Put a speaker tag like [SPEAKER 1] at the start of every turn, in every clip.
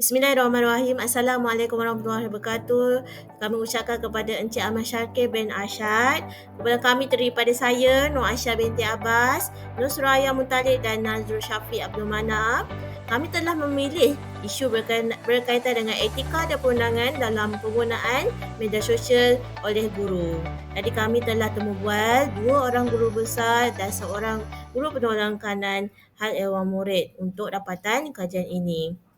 [SPEAKER 1] Bismillahirrahmanirrahim. Assalamualaikum warahmatullahi wabarakatuh. Kami ucapkan kepada Encik Ahmad Syakir bin Arsyad. Kepada kami terdiri pada saya, Nur Aisyah binti Abbas, Nur Suraya Mutalib dan Nazrul Syafiq Abdul Manaf. Kami telah memilih isu berkaitan dengan etika dan perundangan dalam penggunaan media sosial oleh guru. Jadi kami telah temu bual dua orang guru besar dan seorang guru penolong kanan hal ehwal murid untuk dapatan kajian ini.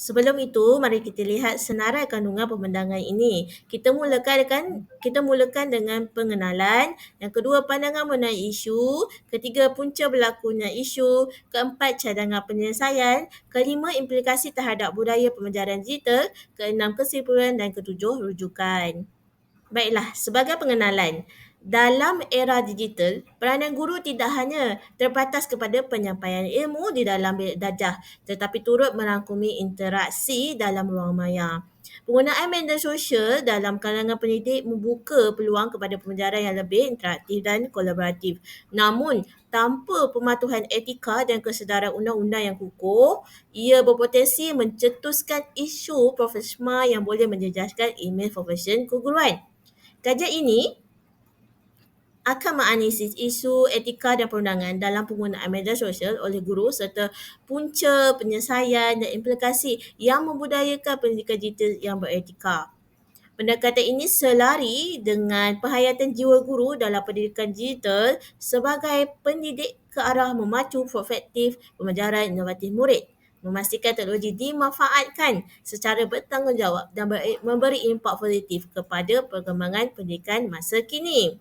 [SPEAKER 1] Sebelum itu, mari kita lihat senarai kandungan pemandangan ini. Kita mulakan dengan kita mulakan dengan pengenalan, yang kedua pandangan mengenai isu, ketiga punca berlakunya isu, keempat cadangan penyelesaian, kelima implikasi terhadap budaya pembelajaran digital, keenam kesimpulan dan ketujuh rujukan. Baiklah, sebagai pengenalan, dalam era digital, peranan guru tidak hanya terbatas kepada penyampaian ilmu di dalam bilik darjah tetapi turut merangkumi interaksi dalam ruang maya. Penggunaan media sosial dalam kalangan pendidik membuka peluang kepada pembelajaran yang lebih interaktif dan kolaboratif. Namun, tanpa pematuhan etika dan kesedaran undang-undang yang kukuh, ia berpotensi mencetuskan isu profesional yang boleh menjejaskan imej profesion keguruan. Kajian ini akan menganalisis isu etika dan perundangan dalam penggunaan media sosial oleh guru serta punca penyelesaian dan implikasi yang membudayakan pendidikan digital yang beretika. Pendekatan ini selari dengan penghayatan jiwa guru dalam pendidikan digital sebagai pendidik ke arah memacu perspektif pembelajaran inovatif murid memastikan teknologi dimanfaatkan secara bertanggungjawab dan memberi impak positif kepada perkembangan pendidikan masa kini.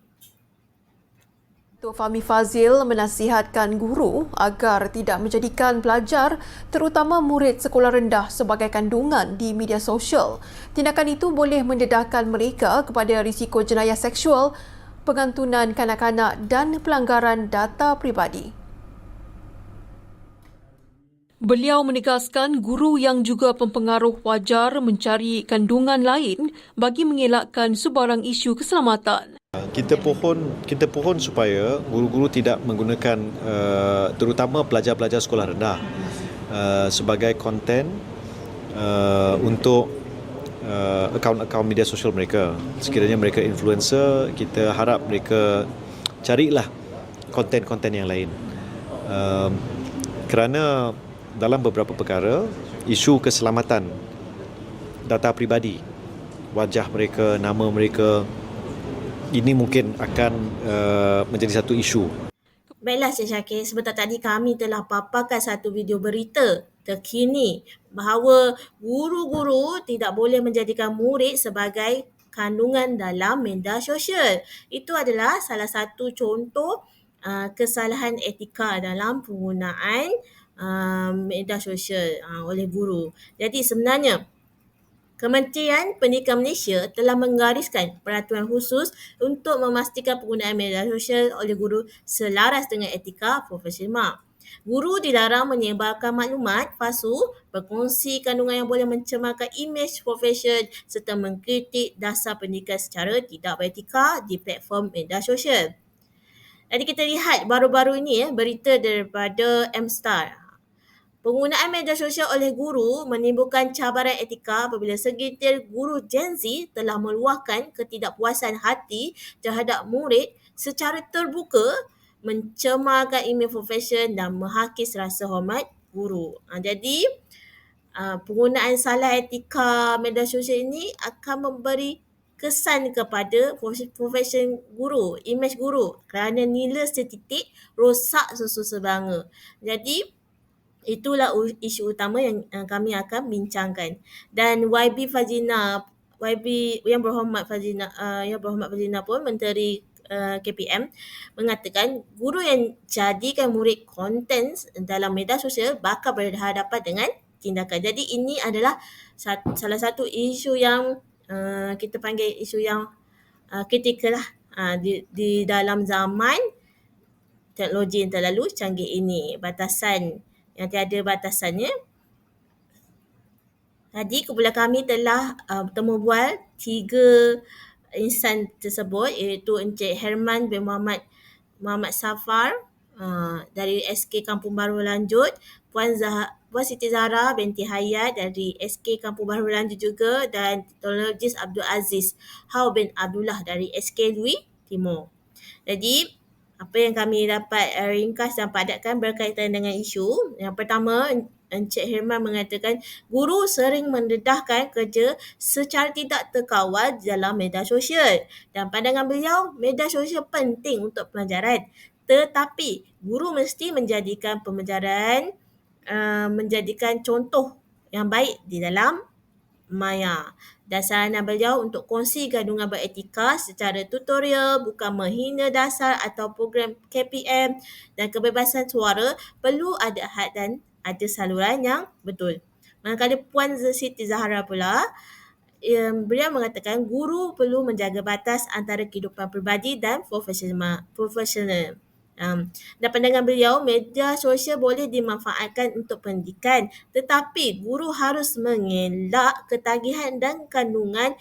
[SPEAKER 2] Tok Fahmi Fazil menasihatkan guru agar tidak menjadikan pelajar terutama murid sekolah rendah sebagai kandungan di media sosial. Tindakan itu boleh mendedahkan mereka kepada risiko jenayah seksual, pengantunan kanak-kanak dan pelanggaran data pribadi. Beliau menegaskan guru yang juga pempengaruh wajar mencari kandungan lain bagi mengelakkan sebarang isu keselamatan
[SPEAKER 3] kita pohon kita pohon supaya guru-guru tidak menggunakan uh, terutama pelajar-pelajar sekolah rendah uh, sebagai konten uh, untuk uh, akaun-akaun media sosial mereka. Sekiranya mereka influencer kita harap mereka carilah konten-konten yang lain. Uh, kerana dalam beberapa perkara isu keselamatan data pribadi wajah mereka nama mereka ini mungkin akan uh, menjadi satu isu.
[SPEAKER 1] Baiklah Cik Syakir, sebentar tadi kami telah paparkan satu video berita terkini bahawa guru-guru tidak boleh menjadikan murid sebagai kandungan dalam media sosial. Itu adalah salah satu contoh uh, kesalahan etika dalam penggunaan uh, media sosial uh, oleh guru. Jadi sebenarnya Kementerian Pendidikan Malaysia telah menggariskan peraturan khusus untuk memastikan penggunaan media sosial oleh guru selaras dengan etika profesional. Guru dilarang menyebarkan maklumat palsu, berkongsi kandungan yang boleh mencemarkan imej profesion serta mengkritik dasar pendidikan secara tidak beretika di platform media sosial. Jadi kita lihat baru-baru ini ya, berita daripada M-Star. Penggunaan media sosial oleh guru menimbulkan cabaran etika apabila segelintir guru Gen Z telah meluahkan ketidakpuasan hati terhadap murid secara terbuka mencemarkan email profesion dan menghakis rasa hormat guru. Ha, jadi uh, penggunaan salah etika media sosial ini akan memberi kesan kepada profesion guru, imej guru kerana nilai setitik rosak susu sebangga. Jadi itulah isu utama yang kami akan bincangkan dan YB Fazina YB yang berhormat Fazina uh, yang berhormat Fazina pun menteri uh, KPM mengatakan guru yang jadikan murid konten dalam media sosial bakal berhadapan dengan tindakan. Jadi ini adalah satu, salah satu isu yang uh, kita panggil isu yang uh, kritikal uh, di, di dalam zaman teknologi yang terlalu canggih ini. Batasan yang tiada batasannya. Tadi kumpulan kami telah uh, bertemu bual tiga insan tersebut iaitu Encik Herman bin Muhammad Muhammad Safar uh, dari SK Kampung Baru Lanjut, Puan, Zah- Puan Siti Zahra binti Hayat dari SK Kampung Baru Lanju juga dan teknologis Abdul Aziz Hau bin Abdullah dari SK Lui Timur. Jadi apa yang kami dapat uh, ringkas dan padatkan berkaitan dengan isu. Yang pertama, Encik Herman mengatakan guru sering mendedahkan kerja secara tidak terkawal dalam media sosial. Dan pandangan beliau, media sosial penting untuk pelajaran. Tetapi guru mesti menjadikan pembelajaran uh, menjadikan contoh yang baik di dalam maya. Dan saranan beliau untuk kongsi gandungan beretika secara tutorial bukan menghina dasar atau program KPM dan kebebasan suara perlu ada had dan ada saluran yang betul. Manakala Puan Siti Zahra pula, beliau mengatakan guru perlu menjaga batas antara kehidupan peribadi dan profesional. profesional. Um, dan pandangan beliau, media sosial boleh dimanfaatkan untuk pendidikan tetapi guru harus mengelak ketagihan dan kandungan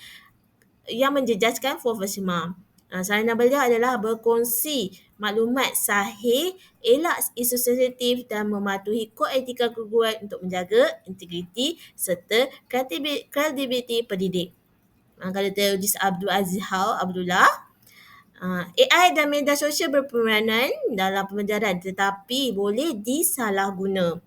[SPEAKER 1] yang menjejaskan profesional. Uh, saranan beliau adalah berkongsi maklumat sahih, elak isu sensitif dan mematuhi kod etika keguruan untuk menjaga integriti serta kredibiliti pendidik. Uh, kalau teologis Abdul Aziz Hau Abdullah, AI dan media sosial berperanan dalam pembelajaran tetapi boleh disalahguna.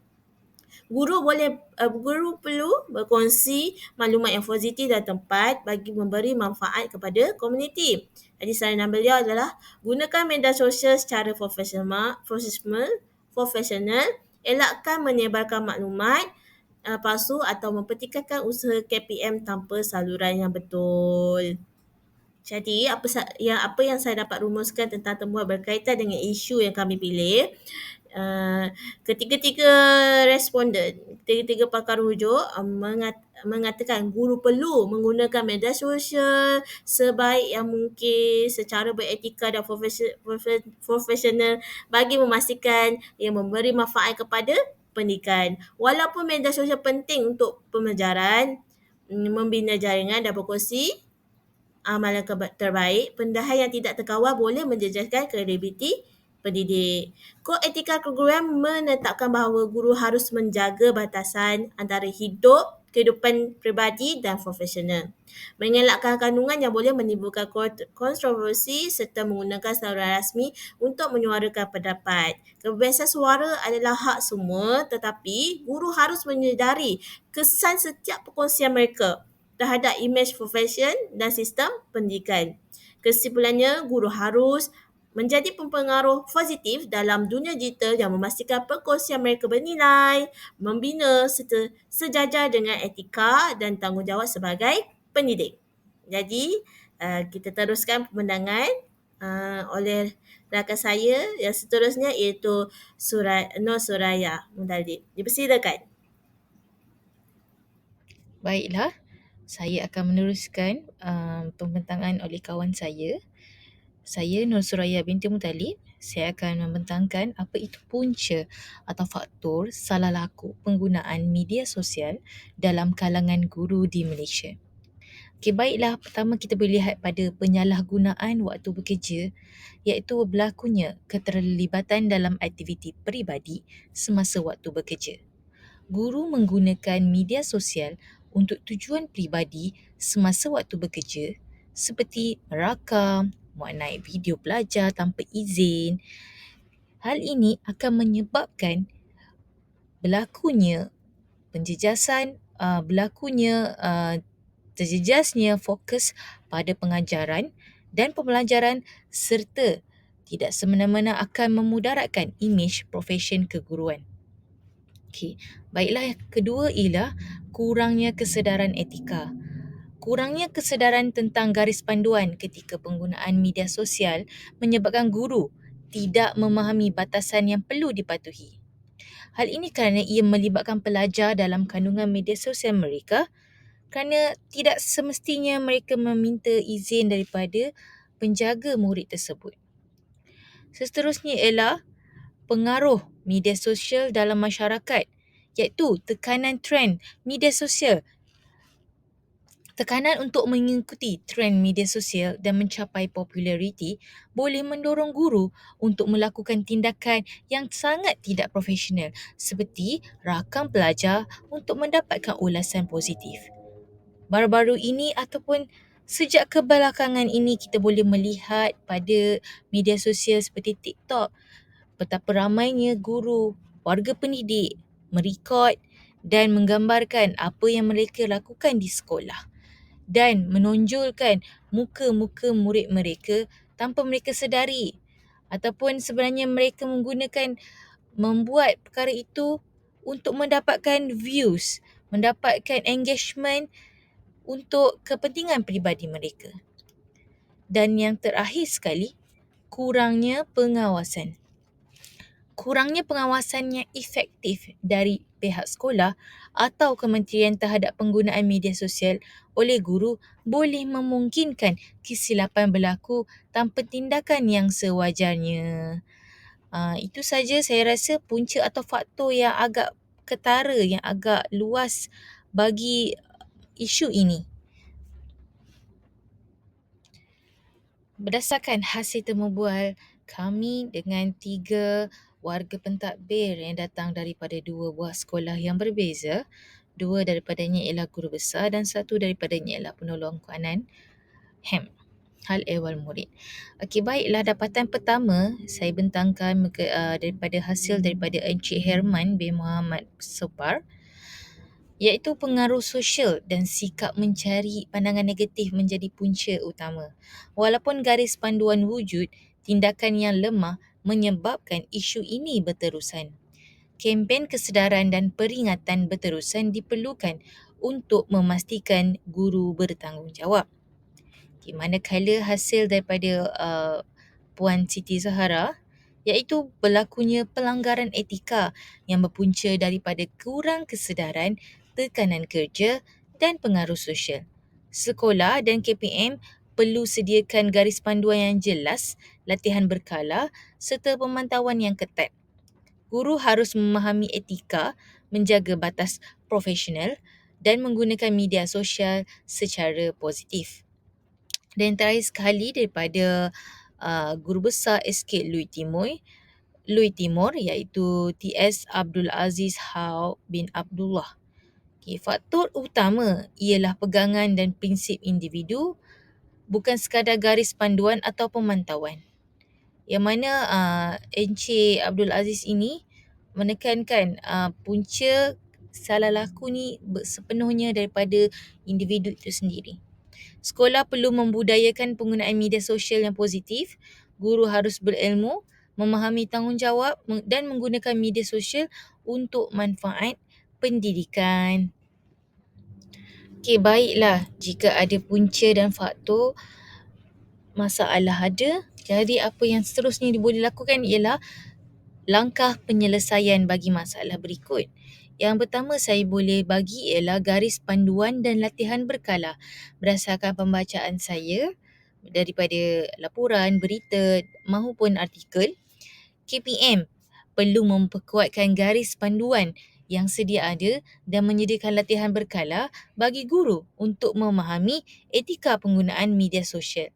[SPEAKER 1] Guru boleh uh, guru perlu berkongsi maklumat yang positif dan tempat bagi memberi manfaat kepada komuniti. Jadi saranan beliau adalah gunakan media sosial secara profesional, profesional, profesional elakkan menyebarkan maklumat uh, palsu atau mempertikaikan usaha KPM tanpa saluran yang betul. Jadi apa yang apa yang saya dapat rumuskan tentang temuan berkaitan dengan isu yang kami pilih uh, ketiga-tiga responden, ketiga-tiga pakar rujuk uh, mengat, mengatakan guru perlu menggunakan media sosial sebaik yang mungkin secara beretika dan profesional bagi memastikan ia memberi manfaat kepada pendidikan. Walaupun media sosial penting untuk pembelajaran, mm, membina jaringan dan berkongsi amalan terbaik, pendahan yang tidak terkawal boleh menjejaskan kredibiliti pendidik. Kod etika keguruan menetapkan bahawa guru harus menjaga batasan antara hidup, kehidupan peribadi dan profesional. Mengelakkan kandungan yang boleh menimbulkan kontroversi serta menggunakan saluran rasmi untuk menyuarakan pendapat. Kebebasan suara adalah hak semua tetapi guru harus menyedari kesan setiap perkongsian mereka terhadap imej profesion dan sistem pendidikan. Kesimpulannya, guru harus menjadi pempengaruh positif dalam dunia digital yang memastikan perkongsian mereka bernilai, membina serta sejajar dengan etika dan tanggungjawab sebagai pendidik. Jadi, uh, kita teruskan pemandangan uh, oleh rakan saya yang seterusnya iaitu Surai, Nur Suraya Mundalib. Dipersilakan.
[SPEAKER 4] Baiklah, saya akan meneruskan um, pembentangan oleh kawan saya. Saya Nur Suraya binti Mutalib. Saya akan membentangkan apa itu punca atau faktor salah laku penggunaan media sosial dalam kalangan guru di Malaysia. Okay, baiklah, pertama kita boleh lihat pada penyalahgunaan waktu bekerja iaitu berlakunya keterlibatan dalam aktiviti peribadi semasa waktu bekerja. Guru menggunakan media sosial untuk tujuan peribadi semasa waktu bekerja seperti merakam, muat naik video pelajar tanpa izin. Hal ini akan menyebabkan berlakunya penjejasan, uh, berlakunya uh, terjejasnya fokus pada pengajaran dan pembelajaran serta tidak semena-mena akan memudaratkan imej profesion keguruan. Okey, baiklah kedua ialah kurangnya kesedaran etika. Kurangnya kesedaran tentang garis panduan ketika penggunaan media sosial menyebabkan guru tidak memahami batasan yang perlu dipatuhi. Hal ini kerana ia melibatkan pelajar dalam kandungan media sosial mereka kerana tidak semestinya mereka meminta izin daripada penjaga murid tersebut. Seterusnya ialah pengaruh media sosial dalam masyarakat iaitu tekanan trend media sosial Tekanan untuk mengikuti trend media sosial dan mencapai populariti boleh mendorong guru untuk melakukan tindakan yang sangat tidak profesional seperti rakam pelajar untuk mendapatkan ulasan positif. Baru-baru ini ataupun sejak kebelakangan ini kita boleh melihat pada media sosial seperti TikTok betapa ramainya guru, warga pendidik merekod dan menggambarkan apa yang mereka lakukan di sekolah dan menonjolkan muka-muka murid mereka tanpa mereka sedari ataupun sebenarnya mereka menggunakan membuat perkara itu untuk mendapatkan views, mendapatkan engagement untuk kepentingan peribadi mereka. Dan yang terakhir sekali, kurangnya pengawasan. Kurangnya pengawasan yang efektif dari pihak sekolah atau kementerian terhadap penggunaan media sosial oleh guru boleh memungkinkan kesilapan berlaku tanpa tindakan yang sewajarnya. Uh, itu saja saya rasa punca atau faktor yang agak ketara, yang agak luas bagi isu ini. Berdasarkan hasil temubual kami dengan tiga warga pentadbir yang datang daripada dua buah sekolah yang berbeza, dua daripadanya ialah guru besar dan satu daripadanya ialah penolong kanan HEM hal ehwal murid. Okey baiklah dapatan pertama saya bentangkan uh, daripada hasil daripada Encik Herman bin Muhammad Sopar iaitu pengaruh sosial dan sikap mencari pandangan negatif menjadi punca utama. Walaupun garis panduan wujud, tindakan yang lemah menyebabkan isu ini berterusan. Kempen kesedaran dan peringatan berterusan diperlukan untuk memastikan guru bertanggungjawab. Okay, manakala hasil daripada uh, Puan Siti Zahara iaitu berlakunya pelanggaran etika yang berpunca daripada kurang kesedaran, tekanan kerja dan pengaruh sosial. Sekolah dan KPM perlu sediakan garis panduan yang jelas, latihan berkala serta pemantauan yang ketat. Guru harus memahami etika, menjaga batas profesional dan menggunakan media sosial secara positif. Dan terakhir sekali daripada uh, guru besar SK Louis Timur, Louis Timur iaitu TS Abdul Aziz Hao bin Abdullah. Okay, faktor utama ialah pegangan dan prinsip individu bukan sekadar garis panduan atau pemantauan. Yang mana uh, Encik Abdul Aziz ini menekankan uh, punca salah laku ni sepenuhnya daripada individu itu sendiri. Sekolah perlu membudayakan penggunaan media sosial yang positif. Guru harus berilmu, memahami tanggungjawab dan menggunakan media sosial untuk manfaat pendidikan. Okey, baiklah jika ada punca dan faktor masalah ada. Jadi apa yang seterusnya boleh lakukan ialah langkah penyelesaian bagi masalah berikut. Yang pertama saya boleh bagi ialah garis panduan dan latihan berkala berdasarkan pembacaan saya daripada laporan, berita maupun artikel. KPM perlu memperkuatkan garis panduan yang sedia ada dan menyediakan latihan berkala bagi guru untuk memahami etika penggunaan media sosial.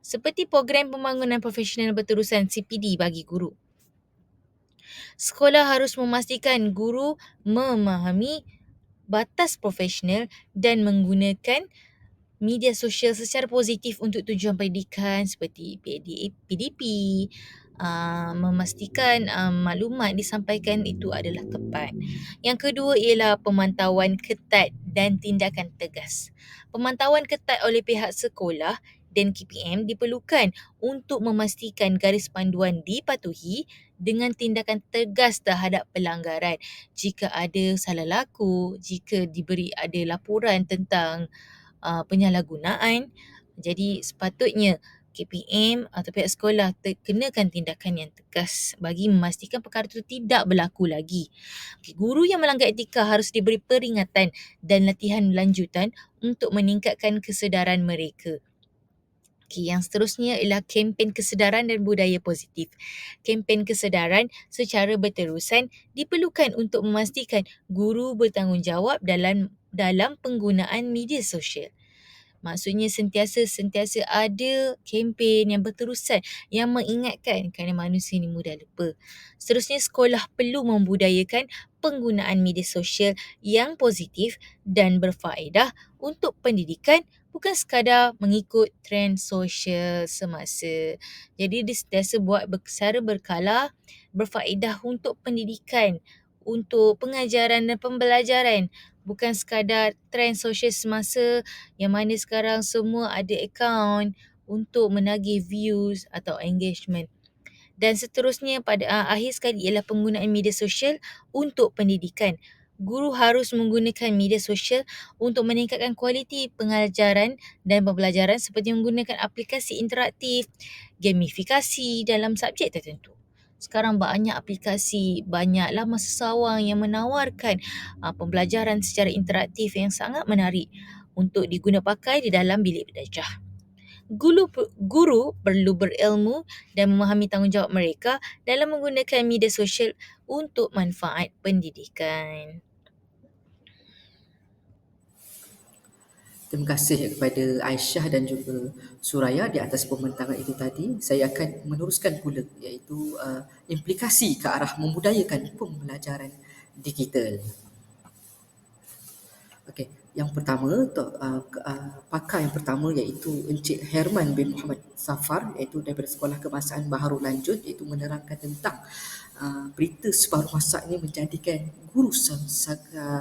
[SPEAKER 4] Seperti program pembangunan profesional berterusan CPD bagi guru sekolah harus memastikan guru memahami batas profesional dan menggunakan media sosial secara positif untuk tujuan pendidikan seperti PDP, uh, memastikan uh, maklumat disampaikan itu adalah tepat. Yang kedua ialah pemantauan ketat dan tindakan tegas. Pemantauan ketat oleh pihak sekolah dan KPM diperlukan untuk memastikan garis panduan dipatuhi dengan tindakan tegas terhadap pelanggaran. Jika ada salah laku, jika diberi ada laporan tentang uh, penyalahgunaan, jadi sepatutnya KPM atau pihak sekolah kenakan tindakan yang tegas bagi memastikan perkara itu tidak berlaku lagi. Okay, guru yang melanggar etika harus diberi peringatan dan latihan lanjutan untuk meningkatkan kesedaran mereka. Okay, yang seterusnya ialah kempen kesedaran dan budaya positif. Kempen kesedaran secara berterusan diperlukan untuk memastikan guru bertanggungjawab dalam dalam penggunaan media sosial. Maksudnya sentiasa-sentiasa ada kempen yang berterusan yang mengingatkan kerana manusia ni mudah lupa. Seterusnya sekolah perlu membudayakan penggunaan media sosial yang positif dan berfaedah untuk pendidikan bukan sekadar mengikut trend sosial semasa. Jadi dia sentiasa buat secara berkala berfaedah untuk pendidikan, untuk pengajaran dan pembelajaran bukan sekadar trend sosial semasa yang mana sekarang semua ada akaun untuk menagih views atau engagement. Dan seterusnya pada uh, akhir sekali ialah penggunaan media sosial untuk pendidikan. Guru harus menggunakan media sosial untuk meningkatkan kualiti pengajaran dan pembelajaran seperti menggunakan aplikasi interaktif, gamifikasi dalam subjek tertentu. Sekarang banyak aplikasi, banyaklah masa yang menawarkan uh, pembelajaran secara interaktif yang sangat menarik untuk diguna pakai di dalam bilik belajar. Guru, guru perlu berilmu dan memahami tanggungjawab mereka dalam menggunakan media sosial untuk manfaat pendidikan.
[SPEAKER 5] Terima kasih kepada Aisyah dan juga Suraya di atas pembentangan itu tadi. Saya akan meneruskan pula iaitu uh, implikasi ke arah membudayakan pembelajaran digital. Okey, yang pertama uh, uh, pakar yang pertama iaitu Encik Herman bin Muhammad Safar iaitu daripada Sekolah Kebangsaan Baharu Lanjut iaitu menerangkan tentang uh, berita separuh masa ini menjadikan guru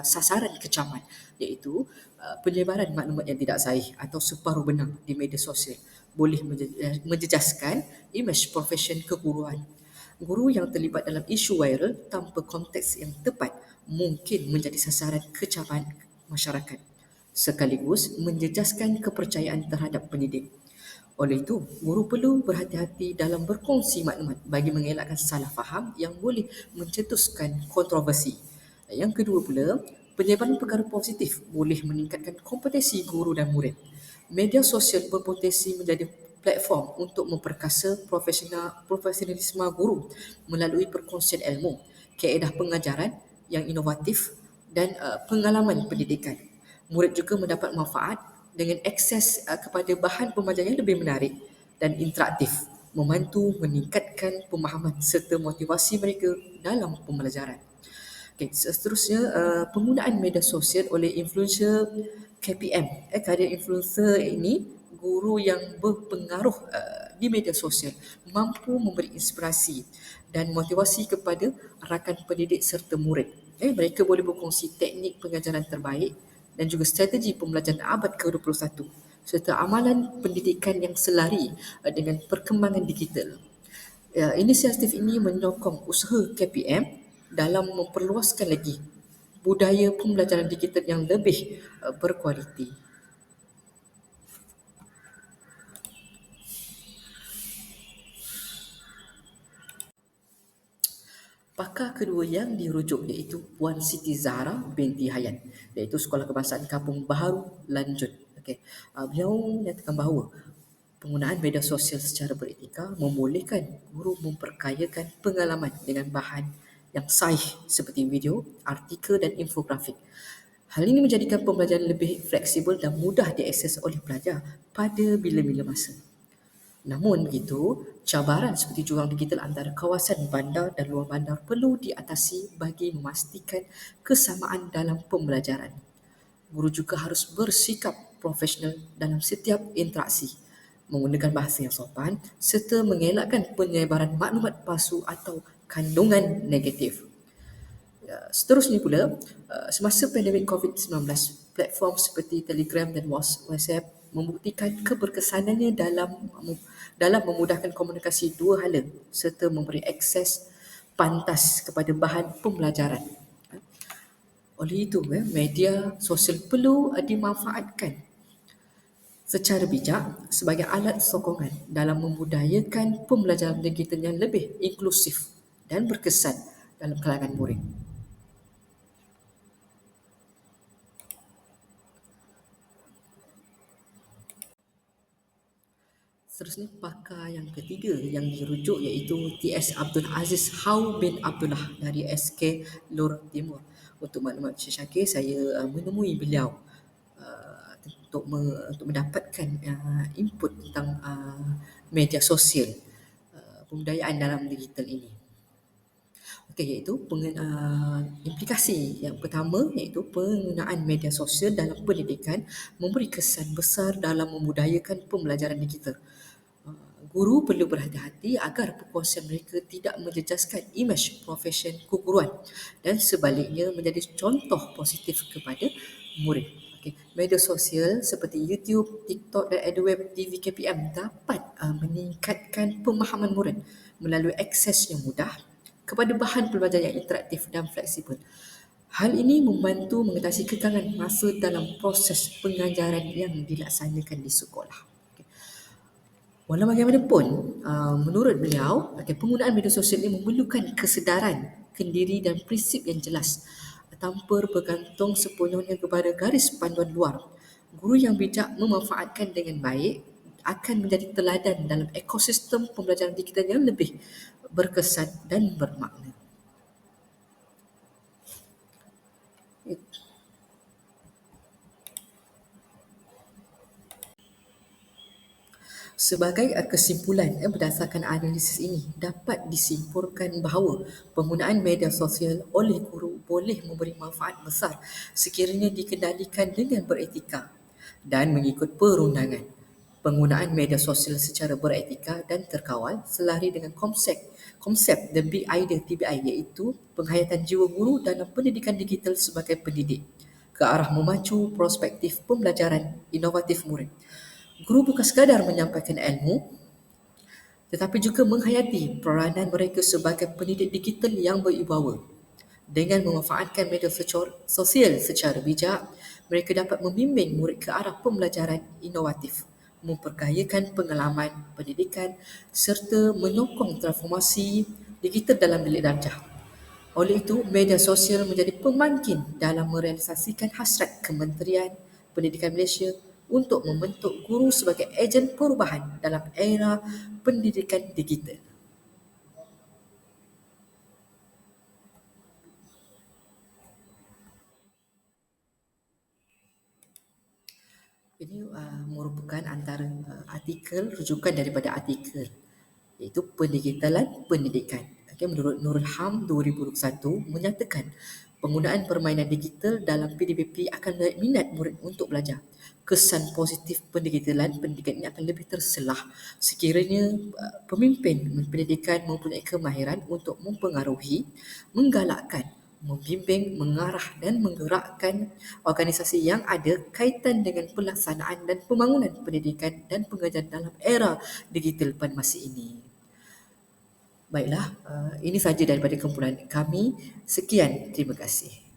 [SPEAKER 5] sasaran kecaman iaitu Uh, penyebaran maklumat yang tidak sahih atau separuh benar di media sosial boleh eh, menjejaskan imej profesion keguruan. Guru yang terlibat dalam isu viral tanpa konteks yang tepat mungkin menjadi sasaran kecaman masyarakat sekaligus menjejaskan kepercayaan terhadap pendidik. Oleh itu, guru perlu berhati-hati dalam berkongsi maklumat bagi mengelakkan salah faham yang boleh mencetuskan kontroversi. Yang kedua pula, Penyebaran perkara positif boleh meningkatkan kompetensi guru dan murid. Media sosial berpotensi menjadi platform untuk memperkasa profesional profesionalisme guru melalui perkongsian ilmu, kaedah pengajaran yang inovatif dan uh, pengalaman pendidikan. Murid juga mendapat manfaat dengan akses uh, kepada bahan pembelajaran yang lebih menarik dan interaktif, membantu meningkatkan pemahaman serta motivasi mereka dalam pembelajaran. Okay, seterusnya uh, penggunaan media sosial oleh influencer KPM. Eh, karir influencer ini guru yang berpengaruh uh, di media sosial mampu memberi inspirasi dan motivasi kepada rakan pendidik serta murid. Eh, mereka boleh berkongsi teknik pengajaran terbaik dan juga strategi pembelajaran abad ke-21 serta amalan pendidikan yang selari uh, dengan perkembangan digital. Uh, inisiatif ini menyokong usaha KPM dalam memperluaskan lagi budaya pembelajaran digital yang lebih uh, berkualiti. Pakar kedua yang dirujuk iaitu Puan Siti Zahra binti Hayat iaitu Sekolah Kebangsaan Kampung Baharu Lanjut. Okay. Uh, beliau menyatakan bahawa penggunaan media sosial secara beretika membolehkan guru memperkayakan pengalaman dengan bahan yang sahih seperti video, artikel dan infografik. Hal ini menjadikan pembelajaran lebih fleksibel dan mudah diakses oleh pelajar pada bila-bila masa. Namun begitu, cabaran seperti jurang digital antara kawasan bandar dan luar bandar perlu diatasi bagi memastikan kesamaan dalam pembelajaran. Guru juga harus bersikap profesional dalam setiap interaksi, menggunakan bahasa yang sopan serta mengelakkan penyebaran maklumat palsu atau kandungan negatif. Ya, seterusnya pula, uh, semasa pandemik COVID-19, platform seperti Telegram dan WhatsApp membuktikan keberkesanannya dalam dalam memudahkan komunikasi dua hala serta memberi akses pantas kepada bahan pembelajaran. Oleh itu, eh, media sosial perlu dimanfaatkan secara bijak sebagai alat sokongan dalam membudayakan pembelajaran digital yang lebih inklusif dan berkesan dalam kalangan murid. Seterusnya pakar yang ketiga yang dirujuk iaitu T.S. Abdul Aziz Hau bin Abdullah dari SK Lor Timur. untuk maklumat Encik Syakir, saya uh, menemui beliau uh, untuk me, untuk mendapatkan uh, input tentang uh, media sosial uh, pembudayaan dalam digital ini. Okey, iaitu pengen, uh, implikasi yang pertama iaitu penggunaan media sosial dalam pendidikan memberi kesan besar dalam membudayakan pembelajaran digital. Guru perlu berhati-hati agar perkongsian mereka tidak menjejaskan imej profesion keguruan dan sebaliknya menjadi contoh positif kepada murid. Okay. Media sosial seperti YouTube, TikTok dan AdWeb TV KPM dapat uh, meningkatkan pemahaman murid melalui akses yang mudah kepada bahan pembelajaran yang interaktif dan fleksibel. Hal ini membantu mengatasi kekangan masa dalam proses pengajaran yang dilaksanakan di sekolah. Walau bagaimanapun, uh, menurut beliau, penggunaan media sosial ini memerlukan kesedaran, kendiri dan prinsip yang jelas tanpa bergantung sepenuhnya kepada garis panduan luar. Guru yang bijak memanfaatkan dengan baik akan menjadi teladan dalam ekosistem pembelajaran digital yang lebih berkesan dan bermakna. Sebagai kesimpulan eh, berdasarkan analisis ini dapat disimpulkan bahawa penggunaan media sosial oleh guru boleh memberi manfaat besar sekiranya dikendalikan dengan beretika dan mengikut perundangan. Penggunaan media sosial secara beretika dan terkawal selari dengan konsep konsep The Big Idea TBI iaitu penghayatan jiwa guru dalam pendidikan digital sebagai pendidik ke arah memacu prospektif pembelajaran inovatif murid. Guru bukan sekadar menyampaikan ilmu tetapi juga menghayati peranan mereka sebagai pendidik digital yang berwibawa. Dengan memanfaatkan media sosial secara bijak, mereka dapat membimbing murid ke arah pembelajaran inovatif, memperkayakan pengalaman pendidikan serta menyokong transformasi digital dalam bilik darjah. Oleh itu, media sosial menjadi pemangkin dalam merealisasikan hasrat Kementerian Pendidikan Malaysia untuk membentuk guru sebagai ejen perubahan dalam era pendidikan digital. Ini uh, merupakan antara uh, artikel rujukan daripada artikel iaitu pendigitalan pendidikan. Okay, menurut Nurul Ham 2021 menyatakan penggunaan permainan digital dalam PDBP akan menarik minat murid untuk belajar kesan positif pendigitalan pendidikan ini akan lebih terselah sekiranya uh, pemimpin pendidikan mempunyai kemahiran untuk mempengaruhi, menggalakkan, membimbing, mengarah dan menggerakkan organisasi yang ada kaitan dengan pelaksanaan dan pembangunan pendidikan dan pengajaran dalam era digital pada masa ini. Baiklah, uh, ini sahaja daripada kumpulan kami. Sekian, terima kasih.